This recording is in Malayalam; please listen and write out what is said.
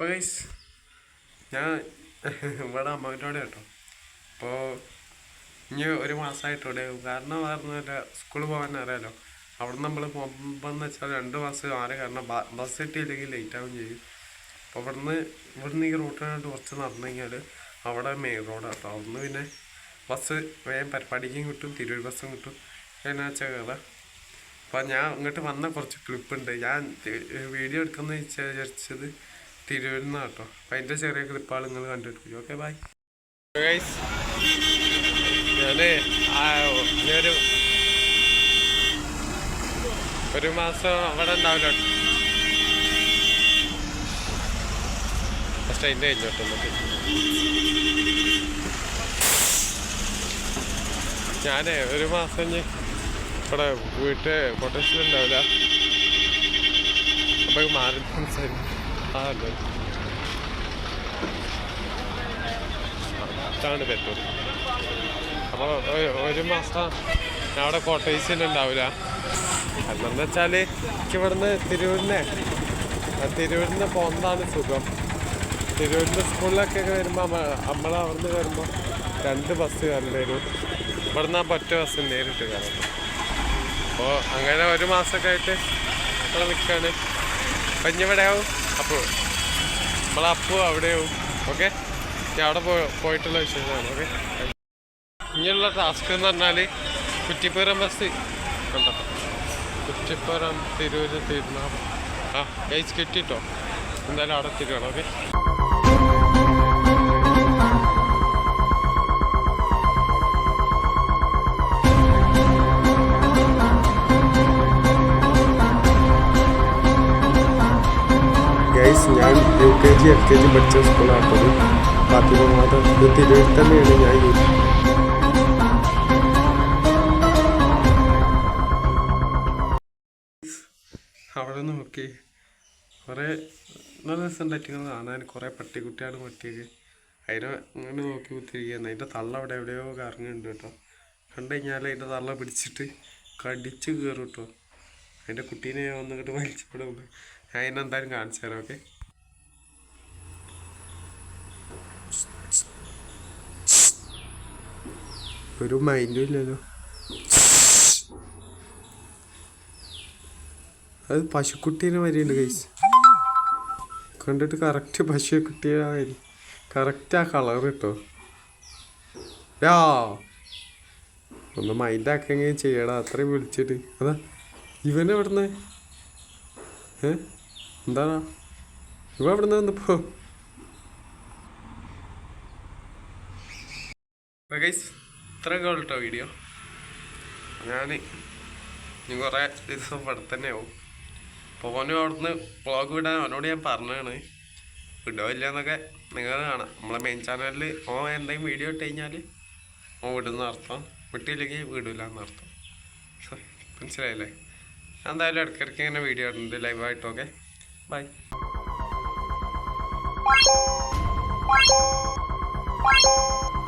അപ്പോൾ ഞാൻ ഇവിടെ അമ്മയോടെ കേട്ടോ അപ്പോൾ ഇനി ഒരു മാസമായിട്ടോടെ കാരണം പറഞ്ഞ സ്കൂളിൽ പോകാൻ അറിയാലോ. അവിടെ നമ്മൾ പോകുമ്പോഴെന്ന് വെച്ചാൽ രണ്ട് ബസ് ആരെ കാരണം ബസ് കിട്ടിയില്ലെങ്കിൽ ലേറ്റ് ആവും ചെയ്യും. അപ്പോൾ ഇവിടുന്ന് ഇവിടുന്ന് ഈ റൂട്ടിനായിട്ട് കുറച്ച് നടന്നു കഴിഞ്ഞാൽ അവിടെ മെയിൻ റോഡാണ് കേട്ടോ അവിടുന്ന് പിന്നെ ബസ് വേഗം പരിപാടിക്കും കിട്ടും തിരൂർ ബസ്സും കിട്ടും. എന്നാ വെച്ചാൽ കയറാം അപ്പം ഞാൻ ഇങ്ങോട്ട് വന്ന കുറച്ച് ക്ലിപ്പ് ഉണ്ട് ഞാൻ വീഡിയോ എടുക്കുന്ന വിചാരിച്ചത് തിരൂരിൽ നിന്നാണ് കേട്ടോ അപ്പം അതിന്റെ ചെറിയ ക്ലിപ്പാൾ നിങ്ങൾ കണ്ടെടുക്കും ഓക്കെ ബൈ ഞാൻ ഞാനൊരു ഒരു മാസം അവിടെ ഉണ്ടാവില്ല ഫസ്റ്റ് അതിന്റെ കഴിഞ്ഞു കേട്ടോ ഞാനേ ഒരു മാസം ഇവിടെ വീട്ടിൽ പൊട്ടൻഷ്യൽ ഉണ്ടാവില്ല. അപ്പൊ മാറി സംസാരിക്കും. ആ അല്ലേ അതാണ് പറ്റൂ അപ്പോൾ ഒരു മാസം അവിടെ കോട്ടേഴ്സിൽ ഉണ്ടാവില്ല എന്നു വെച്ചാൽ എനിക്ക് ഇവിടുന്ന് തിരൂരിനെ തിരൂരിന്ന് പോകുന്നതാണ് സുഖം. തിരൂരിന്റെ സ്കൂളിലൊക്കെ വരുമ്പോൾ നമ്മൾ അവിടുന്ന് വരുമ്പോൾ രണ്ട് ബസ് കയറേണ്ടി വരും ഇവിടുന്ന് ആ ഒറ്റ ബസ് നേരിട്ട് കയറണം അപ്പോൾ അങ്ങനെ ഒരു മാസമൊക്കെ ആയിട്ട് ഇവിടെ നിൽക്കുകയാണ് ആവും അപ്പോൾ നമ്മളെ അപ്പു അവിടെയാവും. ഓക്കെ ഞാൻ അവിടെ പോയിട്ടുള്ള വിശേഷമാണ്. ഓക്കെ ഇനിയുള്ള ടാസ്ക് എന്ന് പറഞ്ഞാൽ കുറ്റിപ്പുറം ബസ് കണ്ടോ? കുറ്റിപ്പുറം തിരൂര് തിരുനാ ആ ഗൈസ് കിട്ടിട്ടോ? എന്തായാലും അവിടെ തിരുവണം okay U K G L K G പഠിച്ച ഫാത്തിമ മാത ഇത് തിരുവനന്തപുരത്ത് തന്നെയാണ് ഞാൻ അവിടെ നോക്കി. കുറേ നല്ല രസമുണ്ടായിട്ട് കാണാൻ. കുറേ പട്ടിക്കുട്ടിയാണ് പട്ടിയൊക്കെ അതിനെ അങ്ങനെ നോക്കി കുത്തിരിക്കുകയാണ് അതിന്റെ തള്ള അവിടെ എവിടെയോ കറങ്ങുന്നുണ്ട് കേട്ടോ. കണ്ടു കഴിഞ്ഞാൽ അതിന്റെ തള്ള പിടിച്ചിട്ട് കടിച്ച് കയറും കേട്ടോ. അതിന്റെ കുട്ടീനെ ഒന്നിങ്ങോട്ട് വലിച്ചപ്പെടുമ്പോൾ ഞാൻ അതിനെന്തായാലും കാണിച്ചു തരാം ഓക്കെ? ഒരു മൈൻഡും ഇല്ലല്ലോ. അത് പശുക്കുട്ടീനെ വരെയുണ്ട് കൈസ് കണ്ടിട്ട് കറക്റ്റ് പശുക്കുട്ടിയുടെ വരി. കറക്റ്റ് ആ കളർ കിട്ടോ. യാ. ഒന്ന് മൈൻഡ് ആക്കെങ്കിലും ചെയ്യടാ അത്രയും വിളിച്ചിട്ട്. അതാ ഇവനെ എവിടുന്ന്? ഏ? എന്താണ് ഇവ എവിടുന്ന് വന്നപ്പോ ഗൈസ് ഇത്രയൊക്കെ കേട്ടോ വീഡിയോ ഞാൻ ഇനി കുറേ ദിവസം ഇവിടെ തന്നെ ആവും. അപ്പോൾ ഓനും അവിടുന്ന് വ്ളോഗ് വിടാൻ അവനോട് ഞാൻ പറഞ്ഞാണ് വിടോ ഇല്ല എന്നൊക്കെ നിങ്ങൾ കാണാം. നമ്മളെ മെയിൻ ചാനലിൽ ഓ എന്തെങ്കിലും വീഡിയോ ഇട്ട് കഴിഞ്ഞാൽ ഓ വിടുന്ന അർത്ഥം. വിട്ടില്ലെങ്കിൽ വിടില്ല എന്നർത്ഥം മനസ്സിലായില്ലേ? എന്തായാലും ഇടയ്ക്കിടയ്ക്ക് ഇങ്ങനെ വീഡിയോ ഇടുന്നുണ്ട് ലൈവായിട്ടൊക്കെ ബൈ Thank you.